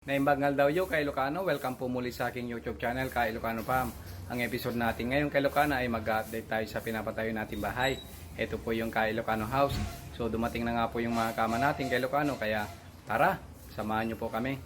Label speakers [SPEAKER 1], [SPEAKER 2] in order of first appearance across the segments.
[SPEAKER 1] Naimbagnal daw yo kay Ilocano. Welcome po muli sa aking YouTube channel kay Ilocano Pam. Ang episode natin ngayon kay Ilocano ay mag-update tayo sa pinapatayo nating bahay. Ito po yung kay Ilocano House. So dumating na nga po yung mga kama natin kay Ilocano kaya tara, samahan niyo po kami.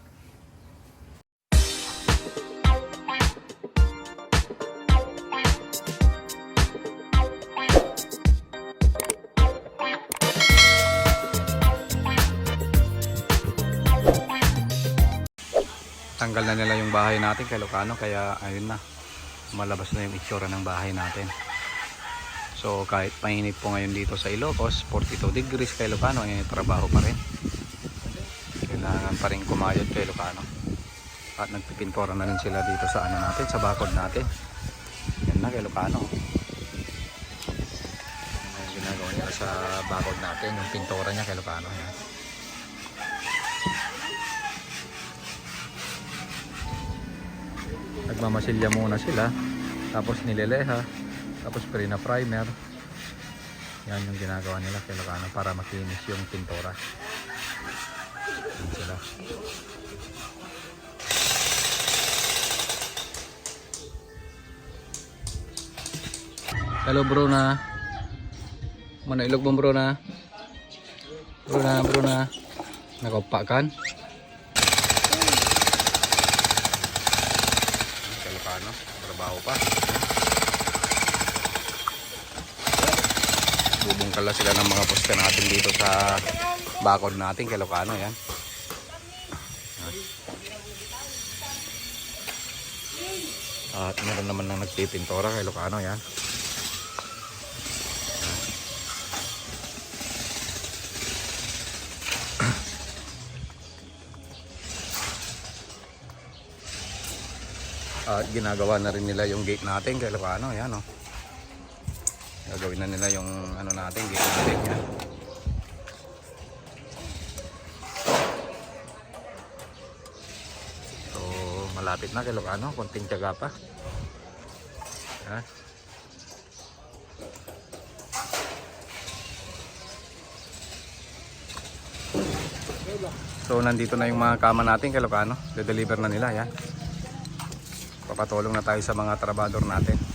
[SPEAKER 1] Tanggal na nila yung bahay natin kay Ilocano kaya ayun na. Malabas na yung itsura ng bahay natin. So kahit mainit po ngayon dito sa Ilocos, 42 degrees kay Ilocano, ay trabaho pa rin. Kailangan pa rin kumayod kay Ilocano. At nagpipintora na rin sila dito sa ano natin, sa bakod natin. Yan na kay Ilocano. Yan ginagawa nila sa bakod natin, yung pintora niya kay Ilocano. Yan. Nagmamasilya muna sila, tapos nileleha, tapos na primer. Yan yung ginagawa nila kay Ilocano para makinis yung pintura. Yan sila. Hello Bruna. Mana ilog mo Bruna? Bruna, Bruna. Nakaupakan? Kay Ilocano, trabaho pa. Bubungkala sila ng mga poste natin dito sa bakod natin kay Ilocano yan. At meron naman na nagpipintora kay Ilocano yan. At ginagawa na rin nila yung gate natin kay Ilocano yan oh. Gagawin na nila yung ano natin, gate natin yan. So, malapit na kay Ilocano, konting tiyaga pa. Ha? So, nandito na yung mga kama natin kay Ilocano. De-deliver na nila, yan. Papatulong na tayo sa mga trabador natin.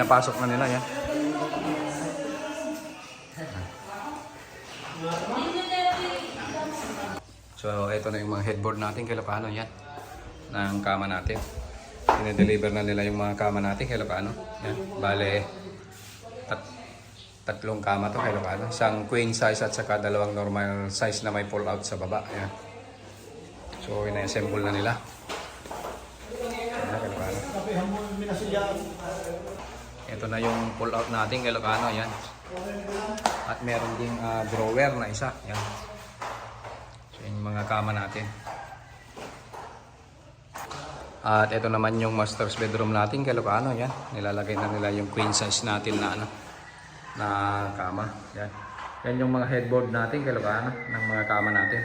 [SPEAKER 1] Pinapasok na nila yan. So, ito na yung mga headboard natin kay Ilocano yan. Ng kama natin. Pinadeliver na nila yung mga kama natin kay Ilocano. Yan. Bale, tat tatlong kama to kay Ilocano. Isang queen size at saka dalawang normal size na may pull out sa baba. Yan. So, ina-assemble na nila. Kay Ilocano. Ito na yung pull out natin kay Ilocano. Yan. At meron ding ah, drawer na isa. Yan. So, yun yung mga kama natin. At ito naman yung master's bedroom natin kay Ilocano. Yan. Nilalagay na nila yung queen size natin na ano na kama. Yan. Yan yung mga headboard natin kay Ilocano ng mga kama natin.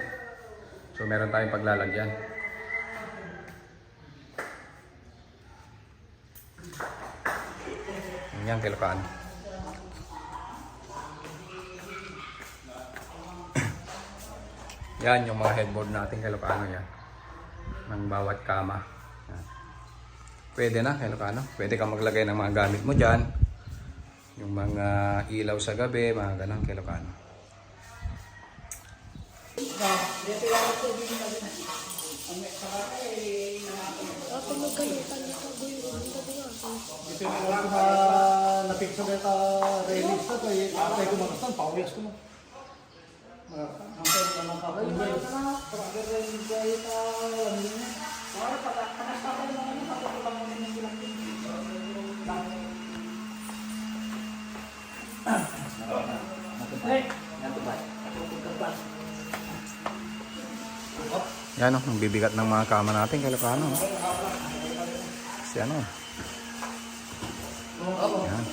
[SPEAKER 1] So meron tayong paglalagyan. Yan kay Ilocano. Yan yung mga headboard natin kay Ilocano yan. Ng bawat kama. Yan. Pwede na kay Ilocano. Pwede ka maglagay ng mga gamit mo dyan. Yung mga ilaw sa gabi, mga ganun kay Ilocano.
[SPEAKER 2] Ito na napikso kumakastan, pawis ko mo. Hampir na lang kapag
[SPEAKER 1] Yan o, ang bibigat ng mga kama natin kay Ilocano. oh. Si ano. Yan.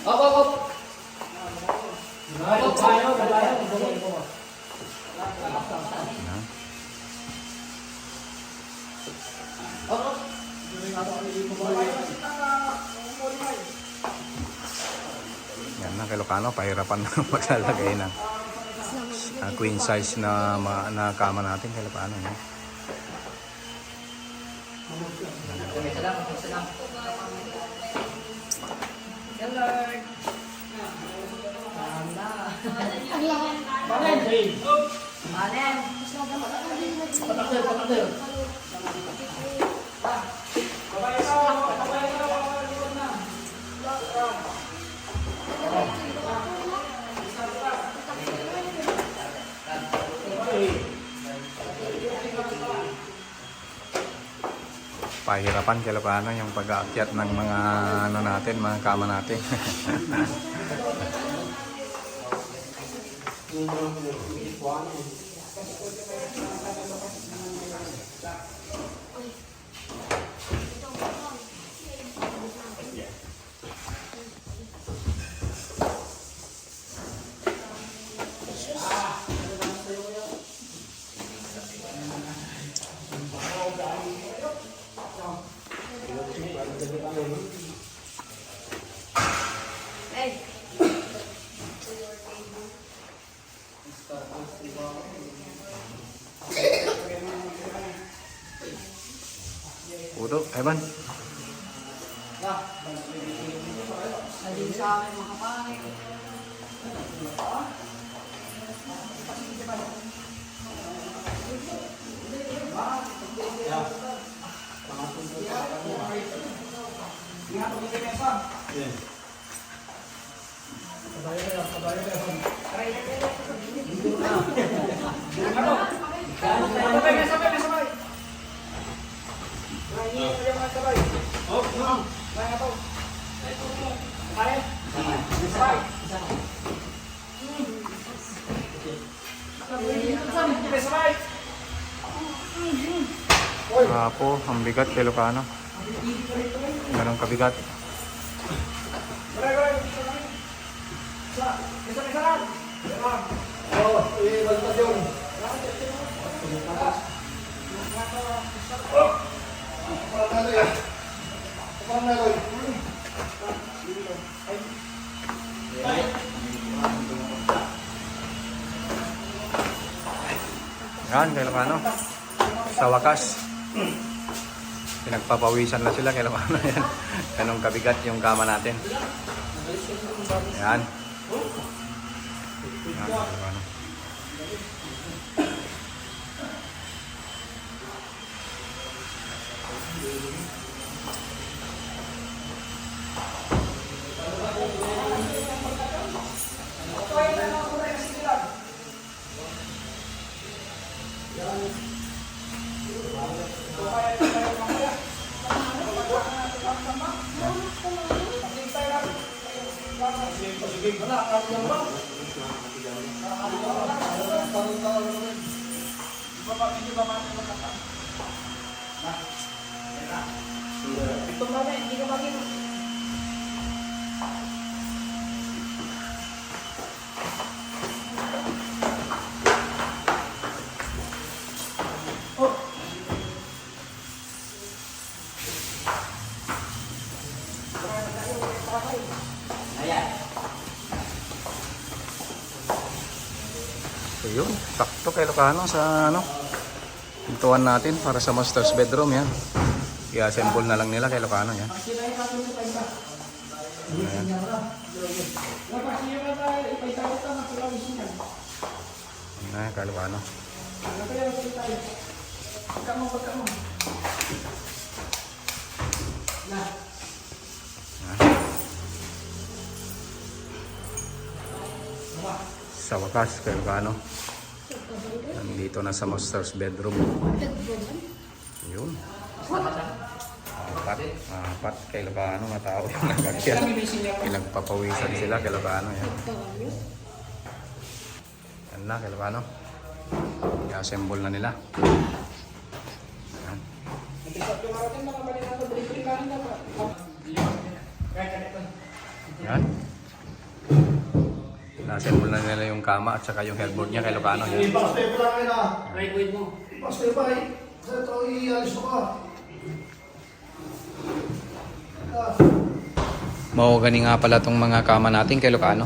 [SPEAKER 1] Yan. Yan na, kay Ilocano, pahirapan na maglalagay ng
[SPEAKER 2] ah, queen size na, ma- na kama natin. Kaya paano yan?
[SPEAKER 3] Patakder, patakder.
[SPEAKER 2] Pahirapan kaya paano yung pag-aakyat ng mga ano natin, mga kama natin. Apo, ang bigat kay Lucano. Ganong kabigat.
[SPEAKER 3] Yan.
[SPEAKER 2] Kay Lucano. Sa wakas. Pinagpapawisan na sila kay Lucano. Yan. Ganong kabigat yung kama natin. Yan. Yan, kay Lucano. Kay sa ano, pintuan natin para sa master's bedroom yan. I-assemble na lang nila kay Lucano yan. Ayan. Ayan kay Lucano. Sa wakas, kay Lucano. Nandito na sa master's bedroom. Yun. Apat. Apat kay Lucano na tao yung nagakyat. Pinagpapawisan sila kay Lucano. Yan. Yan na kay Lucano. I-assemble na nila. Yan. Yan. Na-assemble na nila yung kama at saka yung headboard niya kay Lucano. Yan.
[SPEAKER 3] Ipakas pa lang yun ah.
[SPEAKER 1] Right with mo.
[SPEAKER 3] Ipakas pa eh. Sa ito, ialis mo ka. Ah.
[SPEAKER 2] Mahogani nga pala tong mga kama natin kay Lucano.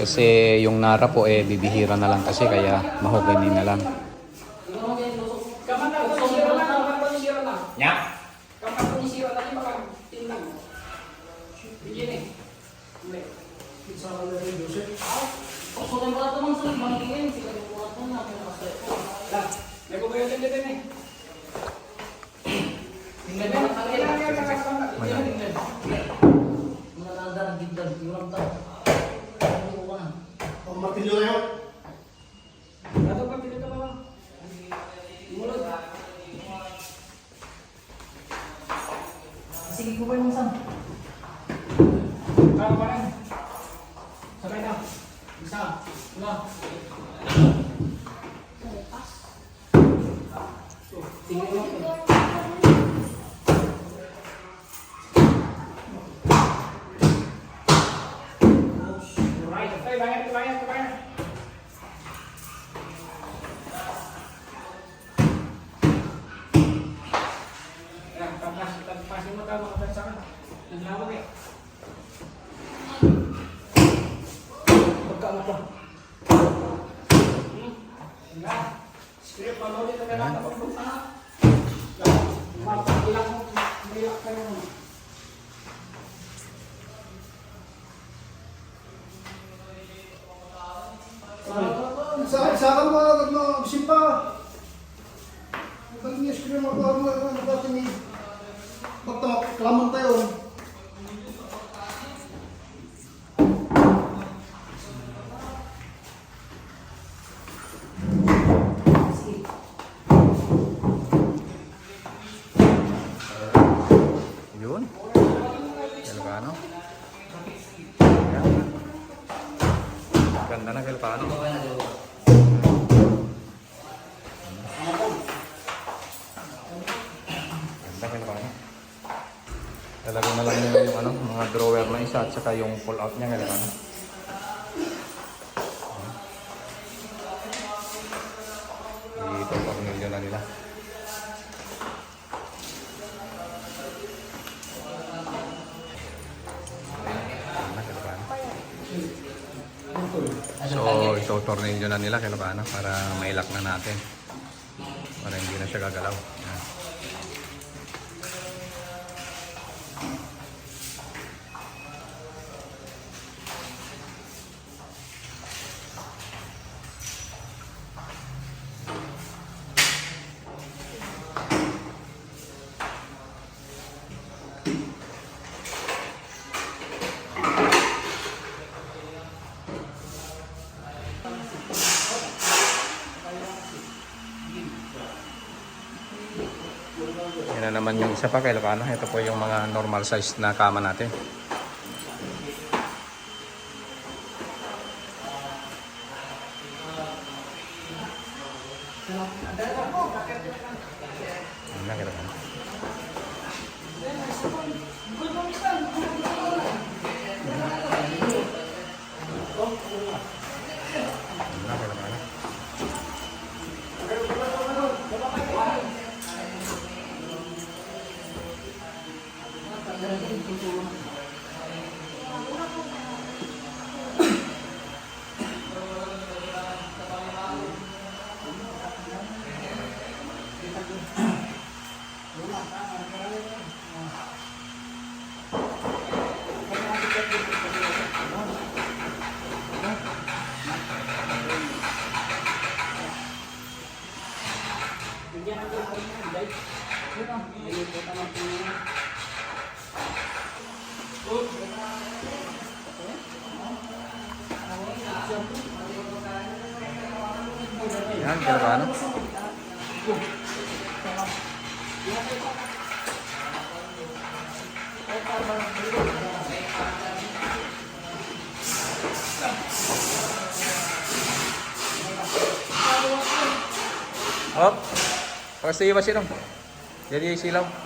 [SPEAKER 1] Kasi yung nara po eh bibihira na lang kasi kaya mahogany na lang. Nya?
[SPEAKER 2] Pizza ka na rin, Joseph. Ang martilyo na yun.
[SPEAKER 4] Sige ko ba yung sang?
[SPEAKER 2] Sabay na. Isa. Una. Pagkaano pa? Sa sa kan mo agad mo bisin pa. Ang yes ko mo ko mo ano ni Bakta klamon tayo.
[SPEAKER 1] Ganda Galvano. Talaga na lang nila yung ano, mga drawer na isa at saka yung pull out niya Galvano. Dito pa nilyo na nila. So, ito-tornilyo na nila kaya paano para mailak na natin. Para hindi na siya gagalaw. Naman yung isa pa kaya paano. Ito po yung mga normal size na kama natin. Yan na kaya paano. Yan kaya paano. Hop. Pagkas tayo ba? Jadi silang.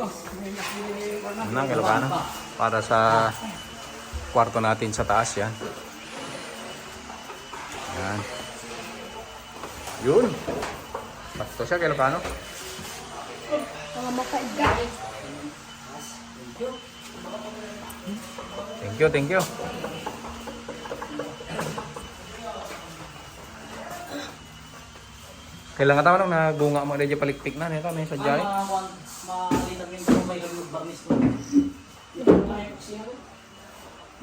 [SPEAKER 1] Ano na, Ilocano? Para sa kwarto natin sa taas yan. Yan. Yun. Sakto siya, Ilocano.
[SPEAKER 4] Mga makaidga.
[SPEAKER 1] Thank you, thank you. Kailangan tama nang nagunga mo medyo palikpik na nito may sadya. eh.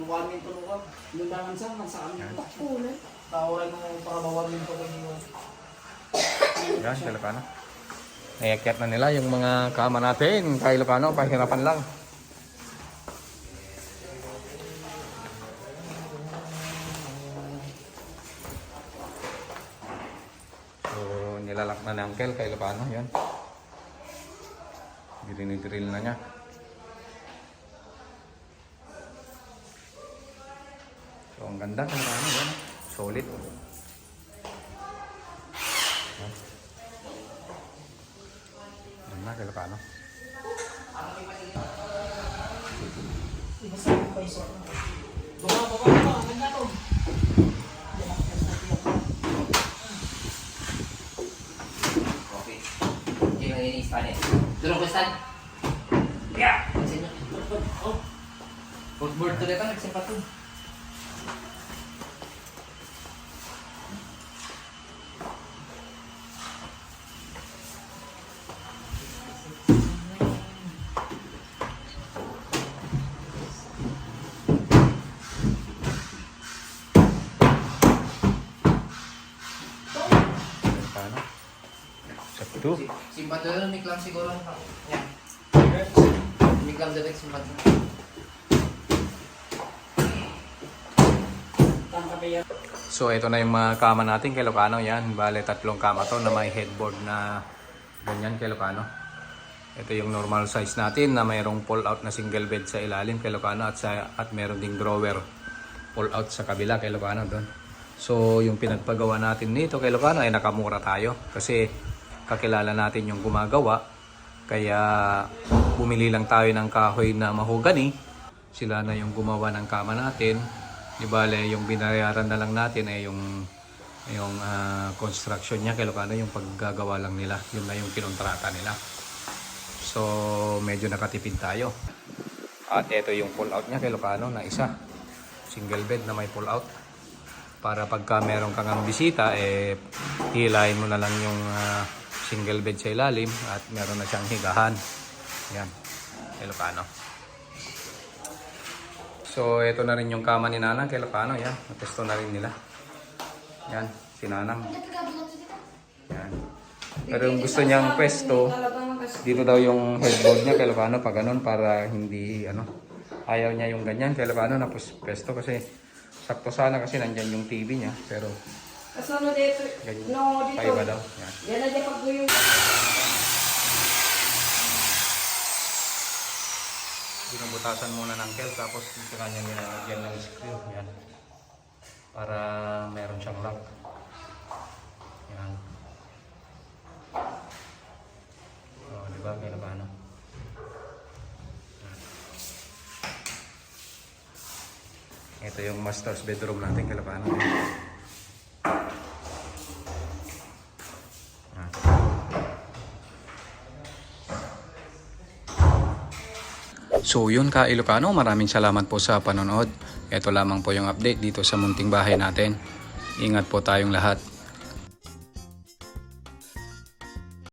[SPEAKER 2] Mukhang yung tulungan. Yung dangan sa, sa amin.
[SPEAKER 4] Ulo.
[SPEAKER 2] Tawaran mo para bawalan yung tulungan.
[SPEAKER 1] Yan, sa Ilocano. Naiakyat na nila yung mga kama natin. Kay Ilocano, pahirapan lang. So, nilalak na ni Uncle kay Ilocano. Yan. Dinidrill na niya. So, ang ganda kay Ilocano. Yan. Solid. Yan na, kay Ilocano.
[SPEAKER 2] Baba, baba, baba. Ang ganda to.
[SPEAKER 5] Kopi. Yung ang ini Spanish. Durong ko stan. Yeah. Footboard to dito nagsimpat to.
[SPEAKER 1] Sakto.
[SPEAKER 5] Si- to dito, miklam siguro. Yeah. Miklam dito simpat to.
[SPEAKER 1] So ito na yung mga kama natin kay Locano yan. Bale tatlong kama to na may headboard na ganyan kay Locano. Ito yung normal size natin na mayroong pull out na single bed sa ilalim kay Locano at sa at meron ding drawer pull out sa kabila kay Locano doon. So yung pinagpagawa natin nito kay Locano ay nakamura tayo kasi kakilala natin yung gumagawa kaya bumili lang tayo ng kahoy na mahogani. Sila na yung gumawa ng kama natin. Di bale, yung binayaran na lang natin ay yung yung ah, construction niya kay Locano, yung paggagawa lang nila. Yun na yung kinontrata nila. So, medyo nakatipid tayo. At ito yung pull out niya kay Locano na isa. Single bed na may pull out. Para pagka meron kang ang bisita, eh, hilahin mo na lang yung ah, single bed sa ilalim at meron na siyang higahan. Yan. Kay Locano. So, ito na rin yung kama ni Nanang kay Locano. Yan. Napesto na rin nila. Yan. Si Nanang. Yan. Pero yung gusto niyang pwesto, dito daw yung headboard niya kay Locano pag ganun para hindi ano ayaw niya yung ganyan kay Locano na pwesto kasi sakto sana kasi nandyan yung TV niya pero
[SPEAKER 4] Kasano dito? No, dito.
[SPEAKER 1] paiba daw. Yan.
[SPEAKER 4] Yan na dyan pag yung...
[SPEAKER 1] binubutasan muna ng kel tapos dito kanya nilalagyan ng screw. Yan. Para meron siyang lock. Yan. Oh di ba? Kaya paano ito yung master's bedroom natin kaya So yun ka Ilocano, maraming salamat po sa panonood. Ito lamang po yung update dito sa munting bahay natin. Ingat po tayong lahat.